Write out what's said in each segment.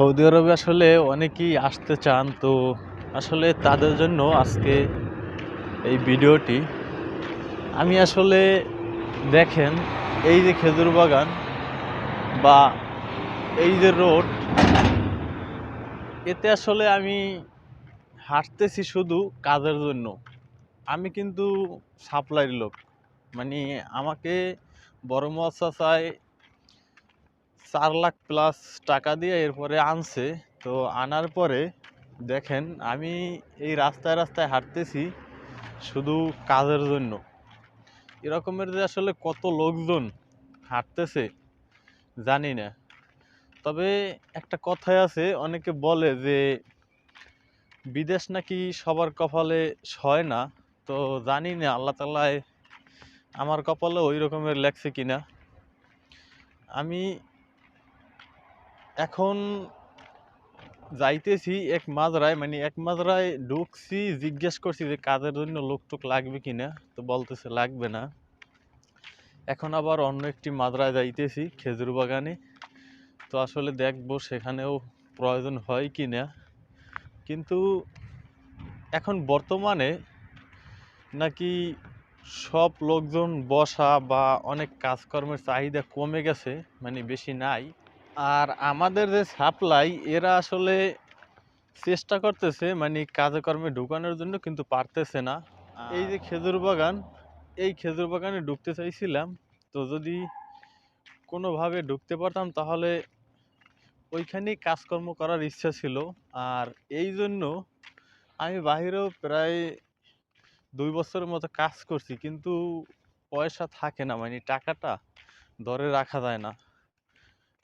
Saudi আরবে আসলে অনেকেই আসতে চান, তো আসলে তাদের জন্য আজকে এই ভিডিওটি। আমি আসলে দেখেন, এই যে খেজুর বাগান বা এই যে রোড, এতে আসলে আমি হাঁটতেছি শুধু কাজের জন্য। আমি কিন্তু সাপ্লাইয়ের লোক। মানে আমাকে বড় মহাশায় চার লাখ প্লাস টাকা দিয়ে এরপরে আনছে। তো আনার পরে দেখেন, আমি এই রাস্তায় রাস্তায় হাঁটতেছি শুধু কাজের জন্য। এরকমের যে আসলে কত লোকজন হাঁটতেছে, জানি না। তবে একটা কথাই আছে, অনেকে বলে যে বিদেশ নাকি সবার কপালে হয় না। তো জানি না, আল্লাহ তালায় আমার কপালে ওই রকমের লেখছে কিনা। আমি এখন যাইতেছি এক মাজরায় মানে এক মাজরায় ঢুকছি, জিজ্ঞেস করছি যে কাজের জন্য লোক টোক লাগবে কিনা, তো বলতেছে লাগবে না। এখন আবার অন্য একটি মাজরায় যাইতেছি, খেজুর বাগানে। তো আসলে দেখব সেখানেও প্রয়োজন হয় কি না কিন্তু এখন বর্তমানে নাকি সব লোকজন বসা বা অনেক কাজকর্মের চাহিদা কমে গেছে মানে বেশি নাই। আর আমাদের যে সাপ্লাই, এরা আসলে চেষ্টা করতেছে মানে কাজে কর্মে ঢুকানোর জন্য, কিন্তু পারতেছে না। এই যে খেজুর বাগান, এই খেজুর বাগানে ঢুকতে চাইছিলাম। তো যদি কোনোভাবে ঢুকতে পারতাম, তাহলে ওইখানেই কাজকর্ম করার ইচ্ছা ছিল। আর এই জন্য আমি বাহিরেও প্রায় দুই বছরের মতো কাজ করছি, কিন্তু পয়সা থাকে না মানে টাকাটা ধরে রাখা যায় না।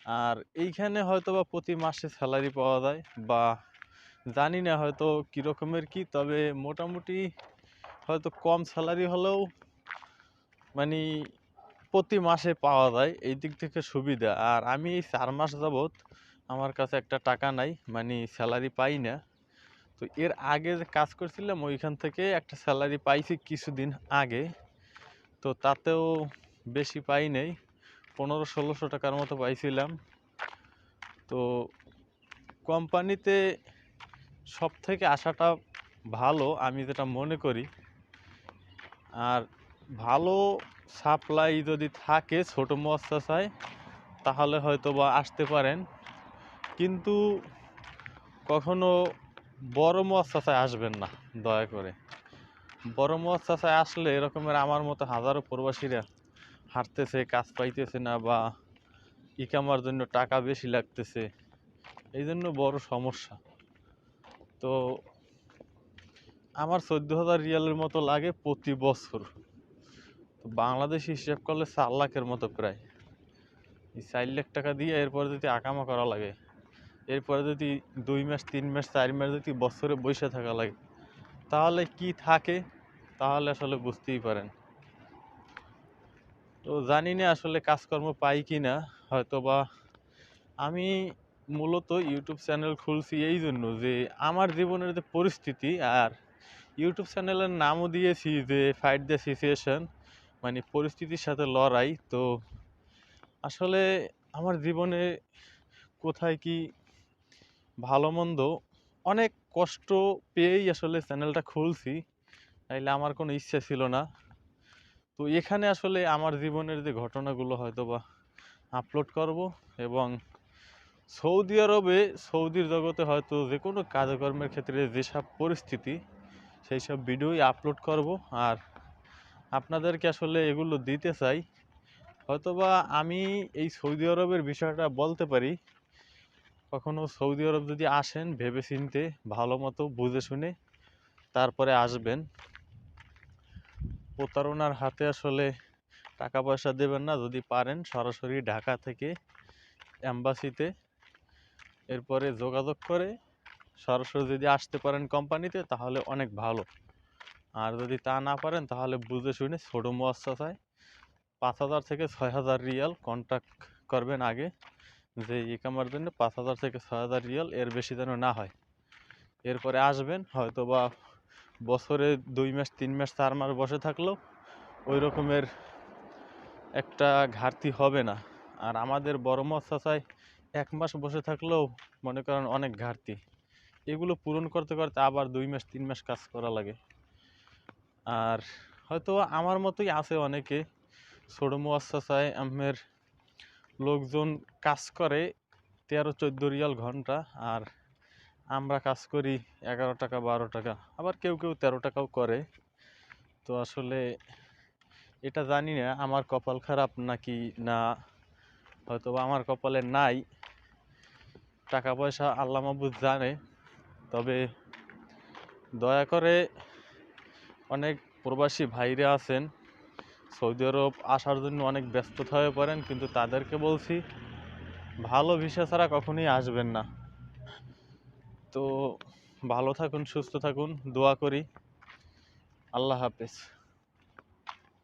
আর এইখানে হয়তো বা প্রতি মাসে স্যালারি পাওয়া যায় বা জানি না হয়তো কীরকমের কি, তবে মোটামুটি হয়তো কম স্যালারি হলেও মানে প্রতি মাসে পাওয়া যায়, এই দিক থেকে সুবিধা। আর আমি এই চার মাস যাবৎ আমার কাছে একটা টাকা নাই মানে স্যালারি পাই না। তো এর আগে যে কাজ করছিলাম, ওইখান থেকে একটা স্যালারি পাইছি কিছুদিন আগে। তো তাতেও বেশি পাই নাই। পনেরো ষোলোশো টাকার মতো পাইছিলাম। তো কোম্পানিতে সব থেকে আসাটা ভালো, আমি যেটা মনে করি। আর ভালো সাপ্লাই যদি থাকে ছোটো মস্তাসায়, তাহলে হয়তো বা আসতে পারেন। কিন্তু কখনো বড় মস্তাসায় আসবেন না, দয়া করে। বড় মস্তাসায় আসলে এরকমের আমার মতো হাজারো প্রবাসীরা হাঁটতেছে, কাজ পাইতেছে না বা ইকামার জন্য টাকা বেশি লাগতেছে এই জন্য বড় সমস্যা। তো আমার চোদ্দ হাজার রিয়ালের মতো লাগে প্রতি বছর। তো বাংলাদেশ হিসাব করলে চার লাখের মতো প্রায়। এই চার লাখ টাকা দিয়ে এরপরে যদি আকামা করা লাগে, এরপরে যদি দুই মাস, তিন মাস, চার মাস যদি বছরে বসে থাকা লাগে, তাহলে কি থাকে? তাহলে আসলে বুঝতেই পারেন। তো জানি না আসলে কাজকর্ম পাই কি না হয়তো বা আমি মূলত ইউটিউব চ্যানেল খুলছি এই জন্য যে আমার জীবনের যে পরিস্থিতি আর ইউটিউব চ্যানেলের নামও দিয়েছি যে ফাইট দ্য সিচুয়েশন মানে পরিস্থিতির সাথে লড়াই। তো আসলে আমার জীবনে কোথায় কি ভালো মন্দ অনেক কষ্ট পেয়েই আসলে চ্যানেলটা খুলছি তাইলে আমার কোনো ইচ্ছা ছিল না। তো এখানে আসলে আমার জীবনের যে ঘটনাগুলো হয়তো বা আপলোড করব এবং সৌদি আরবে, সৌদির জগতে হয়তো যে কোনো কাজকর্মের ক্ষেত্রে যেসব পরিস্থিতি সেই সব ভিডিওই আপলোড করব। আর আপনাদেরকে আসলে এগুলো দিতে চাই। হয়তোবা আমি এই সৌদি আরবের বিষয়টা বলতে পারি। কখনো সৌদি আরব যদি আসেন ভেবে চিনতে ভালো মতো বুঝে শুনে তারপরে আসবেন। প্রতারণার হাতে আসলে টাকা পয়সা দেবেন না, যদি পারেন সরাসরি ঢাকা থেকে অ্যাম্বাসিতে এরপরে যোগাযোগ করে সরাসরি যদি আসতে পারেন কোম্পানিতে, তাহলে অনেক ভালো। আর যদি তা না পারেন, তাহলে বুঝে শুনে ছোটো মোয়াসায় পাঁচ হাজার থেকে ছয় হাজার রিয়াল কন্ট্যাক্ট করবেন আগে, যে ইকামার জন্য পাঁচ হাজার থেকে ছয় হাজার রিয়াল এর বেশি যেন না হয়। এরপরে আসবেন হয়তো বা বছরে দুই মাস, তিন মাস, চার মাস বসে থাকলেও ওই রকমের একটা ঘাটতি হবে না। আর আমাদের বড় মৎসায় এক মাস বসে থাকলেও মনে করেন অনেক ঘাটতি। এগুলো পূরণ করতে করতে আবার দুই মাস, তিন মাস কাজ করা লাগে। আর হয়তো আমার মতোই আছে অনেকে। ছোটো মুয়াসাসায় আমের লোকজন কাজ করে তেরো, চোদ্দ রিয়াল ঘণ্টা। আর আমরা কাজ করি এগারো টাকা, বারো টাকা, আবার কেউ কেউ তেরো টাকাও করে। তো আসলে এটা জানি না, আমার কপাল খারাপ নাকি না হয়তো আমার কপালে নাই। টাকা পয়সা আল্লাহ মাহবুদ জানে, তবে দয়া করে অনেক প্রবাসী ভাইরা আছেন, সৌদি আরব আসার জন্য অনেক ব্যস্ত হয়ে পড়েন, কিন্তু তাদেরকে বলছি, ভালো ভিসা ছাড়া কখনোই আসবেন না। তো ভালো থাকুন সুস্থ থাকুন দোয়া করি। আল্লাহ হাফেজ।